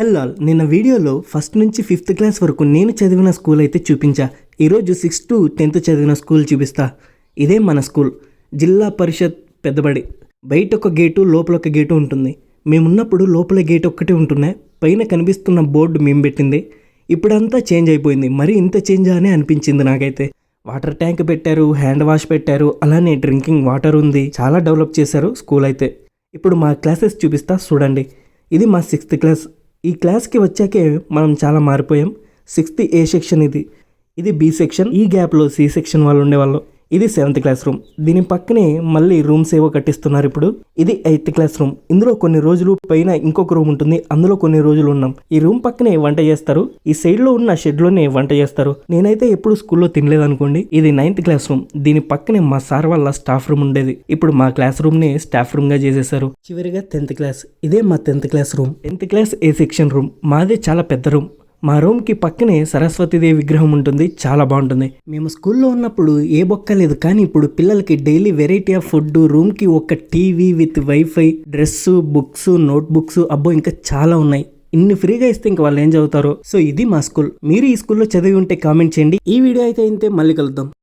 Hello నిన్న వీడియోలో first నుంచి ఫిఫ్త్ క్లాస్ వరకు నేను చదివిన స్కూల్ అయితే చూపించా. ఈరోజు సిక్స్త్ టు టెన్త్ చదివిన స్కూల్ చూపిస్తా. ఇదే మన స్కూల్ జిల్లా పరిషత్ పెద్దబడి. బయట ఒక గేటు లోపల ఒక గేటు ఉంటుంది. మేమున్నప్పుడు లోపల గేట్ ఒక్కటే ఉంటున్నాయి పైన కనిపిస్తున్న బోర్డు మేము పెట్టింది. ఇప్పుడంతా చేంజ్ అయిపోయింది. మరి ఇంత చేంజ్ అని అనిపించింది నాకైతే. వాటర్ ట్యాంక్ పెట్టారు హ్యాండ్ వాష్ పెట్టారు అలానే డ్రింకింగ్ వాటర్ ఉంది. చాలా డెవలప్ చేశారు స్కూల్ అయితే. ఇప్పుడు మా క్లాసెస్ చూపిస్తా చూడండి. ఇది మా సిక్స్త్ క్లాస్. ఈ క్లాస్కి వచ్చాకే మనం చాలా మారిపోయాం. సిక్స్త్ ఏ సెక్షన్ ఇది. ఇది బి సెక్షన్. ఈ గ్యాప్లో సి సెక్షన్ వాళ్ళు ఉండేవాళ్ళు. ఇది సెవెంత్ క్లాస్ రూమ్ దీని పక్కనే మళ్ళీ రూమ్స్ ఏవో కట్టిస్తున్నారు ఇప్పుడు. ఇది ఎయిత్ క్లాస్ రూమ్ ఇందులో కొన్ని రోజులు పైన ఇంకొక రూమ్ ఉంటుంది. అందులో కొన్ని రోజులు ఉన్నాం. ఈ రూమ్ పక్కనే వంట చేస్తారు. ఈ సైడ్లో ఉన్న షెడ్లోనే వంట చేస్తారు. నేనైతే ఎప్పుడు స్కూల్లో తినలేదు అనుకోండి ఇది నైన్త్ క్లాస్ రూమ్ దీని పక్కనే మా సార్ వాళ్ళ స్టాఫ్ రూమ్ ఉండేది. ఇప్పుడు మా క్లాస్ రూమ్ని స్టాఫ్ రూమ్గా చేసేసారు చివరిగా టెన్త్ క్లాస్ ఇదే మా tenth class room tenth class A section room మాదే చాలా పెద్ద రూమ్ మా రూమ్కి పక్కనే సరస్వతిదేవి విగ్రహం ఉంటుంది. చాలా బాగుంటుంది. మేము స్కూల్లో ఉన్నప్పుడు ఏ బొక్క లేదు. కానీ ఇప్పుడు పిల్లలకి డైలీ వెరైటీ ఆఫ్ ఫుడ్ రూమ్కి ఒక TV with WiFi dress books notebooks అబ్బో ఇంకా చాలా ఉన్నాయి. ఇన్ని ఫ్రీగా ఇస్తే ఇంకా వాళ్ళు ఏం చదువుతారో? సో ఇది మా స్కూల్. మీరు ఈ స్కూల్లో చదివి ఉంటే కామెంట్ చేయండి. ఈ వీడియో అయితే అయితే మళ్ళీ కలుద్దాం.